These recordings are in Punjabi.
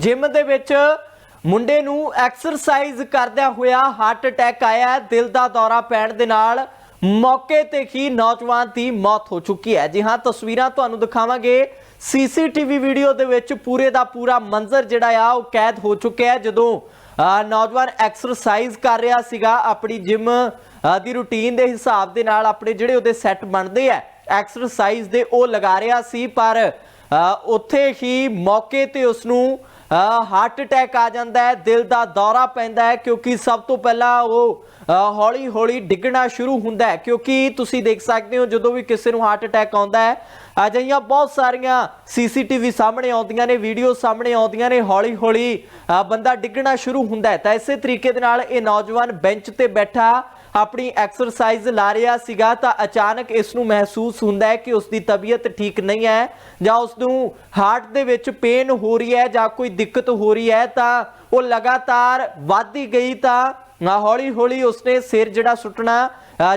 ਜਿਮ ਦੇ ਵਿੱਚ ਮੁੰਡੇ ਨੂੰ ਐਕਸਰਸਾਈਜ਼ ਕਰਦਿਆਂ ਹੋਇਆ ਹਾਰਟ ਅਟੈਕ ਆਇਆ ਦਿਲ ਦਾ ਦੌਰਾ ਪੈਣ ਦੇ ਨਾਲ ਮੌਕੇ ਤੇ ਹੀ ਨੌਜਵਾਨ ਦੀ ਮੌਤ ਹੋ ਚੁੱਕੀ ਹੈ। ਜੀ ਹਾਂ, ਤਸਵੀਰਾਂ ਤੁਹਾਨੂੰ ਦਿਖਾਵਾਂਗੇ। ਸੀਸੀਟੀਵੀ ਵੀਡੀਓ ਦੇ ਵਿੱਚ ਪੂਰੇ ਦਾ ਪੂਰਾ ਮੰਜ਼ਰ ਜਿਹੜਾ ਆ, ਉਹ ਕੈਦ ਹੋ ਚੁੱਕਿਆ ਹੈ। ਜਦੋਂ ਨੌਜਵਾਨ ਐਕਸਰਸਾਈਜ਼ ਕਰ ਰਿਹਾ ਸੀਗਾ, ਆਪਣੀ ਜਿਮ ਦੀ ਰੁਟੀਨ ਦੇ ਹਿਸਾਬ ਦੇ ਨਾਲ ਆਪਣੇ ਜਿਹੜੇ ਉਹਦੇ ਸੈੱਟ ਬਣਦੇ ਆ ਐਕਸਰਸਾਈਜ਼ ਦੇ ਉਹ ਲਗਾ ਰਿਹਾ ਸੀ। ਪਰ ਉੱਥੇ ਹੀ ਮੌਕੇ ਤੇ ਉਸ ਨੂੰ ਹਾਰਟ ਅਟੈਕ ਆ ਜਾਂਦਾ ਹੈ ਦਿਲ ਦਾ ਦੌਰਾ ਪੈਂਦਾ ਹੈ ਕਿਉਂਕਿ ਸਭ ਤੋਂ ਪਹਿਲਾਂ ਉਹ ਹੌਲੀ ਹੌਲੀ ਡਿੱਗਣਾ ਸ਼ੁਰੂ ਹੁੰਦਾ ਹੈ ਕਿਉਂਕਿ ਤੁਸੀਂ ਦੇਖ ਸਕਦੇ ਹੋ ਜਦੋਂ ਵੀ ਕਿਸੇ ਨੂੰ ਹਾਰਟ ਅਟੈਕ ਆਉਂਦਾ ਹੈ ਅਜਿਹੀਆਂ ਬਹੁਤ ਸਾਰੀਆਂ ਸੀਸੀਟੀਵੀ ਸਾਹਮਣੇ ਆਉਂਦੀਆਂ ਨੇ ਵੀਡੀਓ ਸਾਹਮਣੇ ਆਉਂਦੀਆਂ ਨੇ ਹੌਲੀ ਹੌਲੀ ਅ, ਬੰਦਾ ਡਿੱਗਣਾ ਸ਼ੁਰੂ ਹੁੰਦਾ ਹੈ। ਤਾਂ ਇਸੇ ਤਰੀਕੇ ਦੇ ਨਾਲ ਇਹ ਨੌਜਵਾਨ ਬੈਂਚ ਤੇ ਬੈਠਾ ਆਪਣੀ ਐਕਸਰਸਾਈਜ਼ ਲਾ ਰਿਹਾ ਸੀਗਾ ਤਾਂ ਅਚਾਨਕ ਇਸ ਨੂੰ ਮਹਿਸੂਸ ਹੁੰਦਾ ਹੈ ਕਿ ਉਸ ਦੀ ਤਬੀਅਤ ਠੀਕ ਨਹੀਂ ਹੈ ਜਾਂ ਉਸ ਨੂੰ ਹਾਰਟ ਦੇ ਵਿੱਚ ਪੇਨ ਹੋ ਰਹੀ ਹੈ ਜਾਂ ਕੋਈ ਦਿੱਕਤ ਹੋ ਰਹੀ ਹੈ ਤਾਂ ਉਹ ਲਗਾਤਾਰ ਵੱਧਦੀ ਗਈ ਤਾਂ ਹੌਲੀ ਹੌਲੀ ਉਸਨੇ ਸਿਰ ਜਿਹੜਾ ਸੁੱਟਣਾ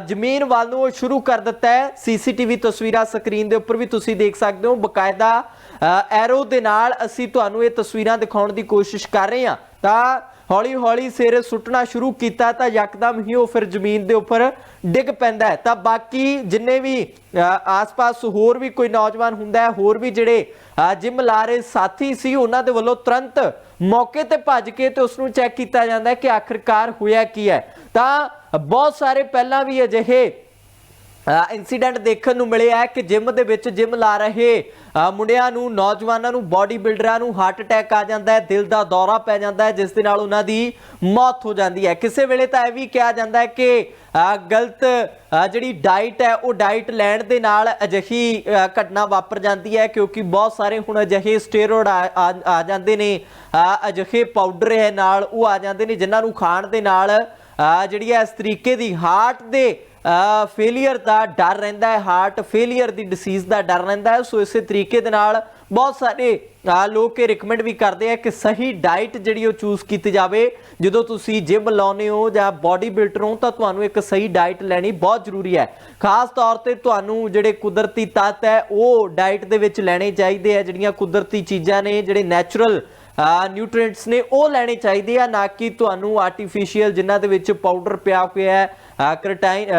ਜ਼ਮੀਨ ਵੱਲ ਨੂੰ ਉਹ ਸ਼ੁਰੂ ਕਰ ਦਿੱਤਾ ਹੈ। ਸੀਸੀਟੀਵੀ ਤਸਵੀਰਾਂ ਸਕਰੀਨ ਦੇ ਉੱਪਰ ਵੀ ਤੁਸੀਂ ਦੇਖ ਸਕਦੇ ਹੋ। ਬਕਾਇਦਾ ਐਰੋ ਦੇ ਨਾਲ ਅਸੀਂ ਤੁਹਾਨੂੰ ਇਹ ਤਸਵੀਰਾਂ ਦਿਖਾਉਣ ਦੀ ਕੋਸ਼ਿਸ਼ ਕਰ ਰਹੇ ਹਾਂ। ਤਾਂ ਹੌਲੀ ਹੌਲੀ ਸਿਰ ਸੁੱਟਣਾ ਸ਼ੁਰੂ ਕੀਤਾ ਤਾਂ ਯਕਦਮ ਹੀ ਉਹ ਫਿਰ ਜ਼ਮੀਨ ਦੇ ਉੱਪਰ ਡਿੱਗ ਪੈਂਦਾ ਹੈ। ਤਾਂ ਬਾਕੀ ਜਿੰਨੇ ਵੀ ਆਸ-ਪਾਸ ਹੋਰ ਵੀ ਕੋਈ ਨੌਜਵਾਨ ਹੁੰਦਾ ਹੈ ਹੋਰ ਵੀ ਜਿਹੜੇ ਅ, ਜਿਮ ਲਾ ਰਹੇ ਸਾਥੀ ਸੀ ਉਹਨਾਂ ਦੇ ਵੱਲੋਂ ਤੁਰੰਤ ਮੌਕੇ ਤੇ ਭੱਜ ਕੇ ਤੇ ਉਸ ਨੂੰ ਚੈੱਕ ਕੀਤਾ ਜਾਂਦਾ ਹੈ ਕਿ ਆਖਿਰਕਾਰ ਹੋਇਆ ਕੀ ਹੈ। ਤਾਂ ਬਹੁਤ ਸਾਰੇ ਪਹਿਲਾਂ ਵੀ ਅਜਿਹੇ ਇਨਸੀਡੈਂਟ ਦੇਖਣ ਨੂੰ ਮਿਲਿਆ ਹੈ ਕਿ ਜਿਮ ਦੇ ਵਿੱਚ ਜਿਮ ਲਾ ਰਹੇ ਮੁੰਡਿਆਂ ਨੂੰ, ਨੌਜਵਾਨਾਂ ਨੂੰ ਬਾਡੀ ਬਿਲਡਰਾਂ ਨੂੰ ਹਾਰਟ ਅਟੈਕ ਆ ਜਾਂਦਾ ਹੈ, ਦਿਲ ਦਾ ਦੌਰਾ ਪੈ ਜਾਂਦਾ ਹੈ, ਜਿਸ ਦੇ ਨਾਲ ਉਹਨਾਂ ਦੀ ਮੌਤ ਹੋ ਜਾਂਦੀ ਹੈ। ਕਿਸੇ ਵੇਲੇ ਤਾਂ ਇਹ ਵੀ ਕਿਹਾ ਜਾਂਦਾ ਹੈ ਕਿ ਗਲਤ ਜਿਹੜੀ ਡਾਈਟ ਹੈ, ਉਹ ਡਾਈਟ ਲੈਣ ਦੇ ਨਾਲ ਅਜਿਹੀ ਘਟਨਾ ਵਾਪਰ ਜਾਂਦੀ ਹੈ, ਕਿਉਂਕਿ ਬਹੁਤ ਸਾਰੇ ਹੁਣ ਅਜਿਹੇ ਸਟੀਰੋਇਡ ਆ, ਆ- ਆ ਜਾਂਦੇ ਨੇ ਅਜਿਹੇ ਪਾਊਡਰ ਹੈ ਨਾਲ ਉਹ ਆ ਜਾਂਦੇ ਨੇ, ਜਿਨ੍ਹਾਂ ਨੂੰ ਖਾਣ ਦੇ ਨਾਲ ਜਿਹੜੀ ਹੈ, ਇਸ ਤਰੀਕੇ ਦੀ ਹਾਰਟ ਦੇ ਫੇਲਿਅਰ ਦਾ ਡਰ ਰਹਿੰਦਾ ਹੈ ਹਾਰਟ ਫੇਲਿਅਰ ਦੀ ਡਿਸੀਜ਼ ਦਾ ਡਰ ਰਹਿੰਦਾ ਹੈ। ਸੋ ਇਸੇ ਤਰੀਕੇ ਦੇ ਨਾਲ ਬਹੁਤ ਸਾਰੇ ਅ, ਲੋਕ ਇਹ ਰეკਮੈਂਡ ਵੀ ਕਰਦੇ ਆ ਕਿ ਸਹੀ ਡਾਈਟ ਜਿਹੜੀ ਉਹ ਚੂਜ਼ ਕੀਤੀ ਜਾਵੇ। ਜਦੋਂ ਤੁਸੀਂ ਜਿਮ ਲਾਉਨੇ ਹੋ ਜਾਂ ਬਾਡੀ ਬਿਲਡਰ ਹੋ ਤਾਂ ਤੁਹਾਨੂੰ ਇੱਕ ਸਹੀ ਡਾਈਟ ਲੈਣੀ ਬਹੁਤ ਜ਼ਰੂਰੀ ਹੈ। ਖਾਸ ਤੌਰ ਤੇ ਤੁਹਾਨੂੰ ਜਿਹੜੇ ਕੁਦਰਤੀ ਤੱਤ ਹੈ ਉਹ ਡਾਈਟ ਦੇ ਵਿੱਚ ਲੈਣੇ ਚਾਹੀਦੇ ਆ ਜਿਹੜੀਆਂ ਕੁਦਰਤੀ ਚੀਜ਼ਾਂ ਨੇ ਜਿਹੜੇ ਨੈਚੁਰਲ ਨਿਊਟ੍ਰੀਐਂਟਸ ਨੇ ਉਹ ਲੈਣੇ ਚਾਹੀਦੇ ਆ, ਨਾ ਕਿ ਤੁਹਾਨੂੰ ਆਰਟੀਫੀਸ਼ੀਅਲ ਜਿਨ੍ਹਾਂ ਦੇ ਵਿੱਚ ਪਾਊਡਰ ਪਿਆ ਹੋਇਆ ਹੈ ਕ੍ਰਿਟਾਈਨ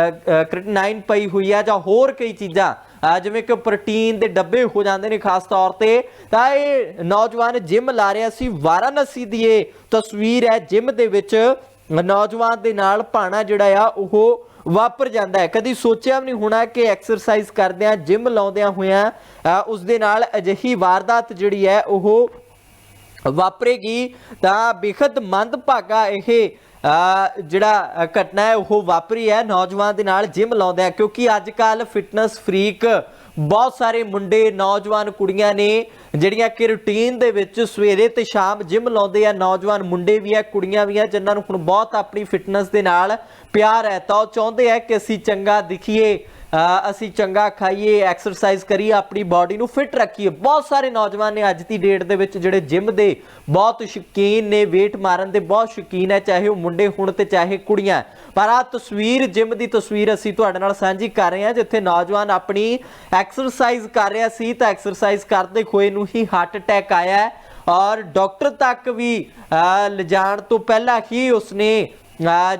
ਕ੍ਰਿਟਨਾਈਨ ਪਈ ਹੋਈ ਹੈ ਜਾਂ ਹੋਰ ਕਈ ਚੀਜ਼ਾਂ ਜਿਵੇਂ ਕਿ ਪ੍ਰੋਟੀਨ ਦੇ ਡੱਬੇ ਹੋ ਜਾਂਦੇ ਨੇ ਖਾਸ ਤੌਰ ਤੇ, ਤਾਂ ਇਹ ਨੌਜਵਾਨ ਜਿਮ ਲਾ ਰਿਹਾ ਸੀ, ਵਾਰਾਣਸੀ ਦੀ ਇਹ ਤਸਵੀਰ ਹੈ ਜਿਮ ਦੇ ਵਿੱਚ ਨੌਜਵਾਨ ਦੇ ਨਾਲ ਭਾਣਾ ਜਿਹੜਾ ਆ, ਉਹ ਵਾਪਰ ਜਾਂਦਾ ਹੈ। ਕਦੀ ਸੋਚਿਆ ਵੀ ਨਹੀਂ ਹੋਣਾ ਕਿ ਐਕਸਰਸਾਈਜ਼ ਕਰਦਿਆਂ ਜਿਮ ਲਾਉਂਦਿਆਂ ਹੋਇਆਂ ਅਹ ਉਸ ਦੇ ਨਾਲ ਅਜਿਹੀ ਵਾਰਦਾਤ ਜਿਹੜੀ ਹੈ, ਉਹ ਵਾਪਰੇਗੀ, ਤਾਂ ਬੇਖਤ ਮੰਦਭਾਗਾ ਇਹ ਜਿਹੜਾ ਘਟਨਾ ਹੈ, ਉਹ ਵਾਪਰੀ ਹੈ ਨੌਜਵਾਨ ਦੇ ਨਾਲ ਜਿਮ ਲਾਉਂਦਾ ਕਿਉਂਕਿ ਅੱਜ ਕੱਲ ਫਿਟਨੈਸ ਫਰੀਕ ਬਹੁਤ ਸਾਰੇ ਮੁੰਡੇ, ਨੌਜਵਾਨ ਕੁੜੀਆਂ ਨੇ, ਜਿਹੜੀਆਂ ਕਿ ਰੁਟੀਨ ਦੇ ਵਿੱਚ ਸਵੇਰੇ ਤੇ ਸ਼ਾਮ ਜਿਮ ਲਾਉਂਦੇ ਆ, ਨੌਜਵਾਨ ਮੁੰਡੇ ਵੀ ਆ, ਕੁੜੀਆਂ ਵੀ ਆ, ਜਿਨ੍ਹਾਂ ਨੂੰ ਹੁਣ ਬਹੁਤ ਆਪਣੀ ਫਿਟਨੈਸ ਦੇ ਨਾਲ ਪਿਆਰ ਹੈ, ਤਾਂ ਉਹ ਚਾਹੁੰਦੇ ਆ ਕਿ ਅਸੀਂ ਚੰਗਾ ਦਿਖੀਏ। ਅਸੀਂ ਚੰਗਾ ਖਾਈਏ ਐਕਸਰਸਾਈਜ਼ ਕਰੀਏ, ਆਪਣੀ ਬਾਡੀ ਨੂੰ ਫਿਟ ਰੱਖੀਏ। ਬਹੁਤ ਸਾਰੇ ਨੌਜਵਾਨ ਨੇ ਅੱਜ ਦੀ ਡੇਟ ਦੇ ਵਿੱਚ ਜਿਹੜੇ ਜਿਮ ਦੇ ਬਹੁਤ ਸ਼ੌਕੀਨ ਨੇ, weight ਮਾਰਨ ਦੇ ਬਹੁਤ ਸ਼ੌਕੀਨ ਹੈ, ਚਾਹੇ ਉਹ ਮੁੰਡੇ ਹੋਣ ਤੇ ਚਾਹੇ ਕੁੜੀਆਂ। ਪਰ ਆ ਤਸਵੀਰ ਜਿਮ ਦੀ ਤਸਵੀਰ ਅਸੀਂ ਤੁਹਾਡੇ ਨਾਲ ਸਾਂਝੀ ਕਰ ਰਹੇ ਹਾਂ, ਜਿੱਥੇ ਨੌਜਵਾਨ ਆਪਣੀ ਐਕਸਰਸਾਈਜ਼ ਕਰ ਰਿਹਾ ਸੀ, ਤਾਂ ਐਕਸਰਸਾਈਜ਼ ਕਰਦੇ ਹੋਏ ਨੂੰ ਹੀ ਹਾਰਟ ਅਟੈਕ ਆਇਆ ਔਰ ਡਾਕਟਰ ਤੱਕ ਵੀ ਲਿਜਾਣ ਤੋਂ ਪਹਿਲਾਂ ਹੀ ਉਸਨੇ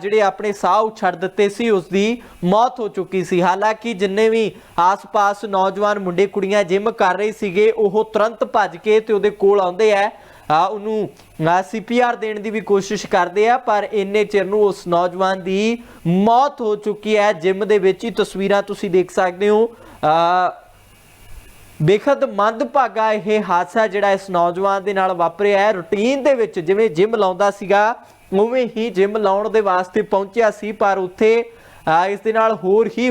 ਜਿਹੜੇ ਆਪਣੇ ਸਾਹ ਛੱਡ ਦਿੱਤੇ ਸੀ ਉਸ ਦੀ ਮੌਤ ਹੋ ਚੁੱਕੀ ਸੀ। ਹਾਲਾਂਕਿ ਜਿੰਨੇ ਵੀ ਆਸ-ਪਾਸ ਨੌਜਵਾਨ ਮੁੰਡੇ, ਕੁੜੀਆਂ ਜਿਮ ਕਰ ਰਹੇ ਸੀਗੇ, ਉਹ ਤੁਰੰਤ ਭੱਜ ਕੇ ਤੇ ਉਹਦੇ ਕੋਲ ਆਉਂਦੇ ਆ। ਆ, ਉਹਨੂੰ ਸੀਪੀਆਰ ਦੇਣ ਦੀ ਵੀ ਕੋਸ਼ਿਸ਼ ਕਰਦੇ ਆ, ਪਰ ਇੰਨੇ ਚਿਰ ਨੂੰ ਉਸ ਨੌਜਵਾਨ ਦੀ ਮੌਤ ਹੋ ਚੁੱਕੀ ਹੈ। ਜਿਮ ਦੇ ਵਿੱਚ ਹੀ ਤਸਵੀਰਾਂ ਤੁਸੀਂ ਦੇਖ ਸਕਦੇ ਹੋ। ਆ, ਬੇਖਦ ਮੰਦਭਾਗਾ ਇਹ ਹਾਦਸਾ ਜਿਹੜਾ ਇਸ ਨੌਜਵਾਨ ਦੇ ਨਾਲ ਵਾਪਰਿਆ ਹੈ। ਰੁਟੀਨ ਦੇ ਵਿੱਚ ਜਿਵੇਂ ਜਿਮ ਲਾਉਂਦਾ ਸੀਗਾ ਉਵੇਂ ਹੀ ਜਿਮ ਲਾਉਣ ਦੇ ਵਾਸਤੇ ਪਹੁੰਚਿਆ ਸੀ ਪਰ ਉੱਥੇ ਅਹ, ਇਸ ਦੇ ਨਾਲ ਹੋਰ ਹੀ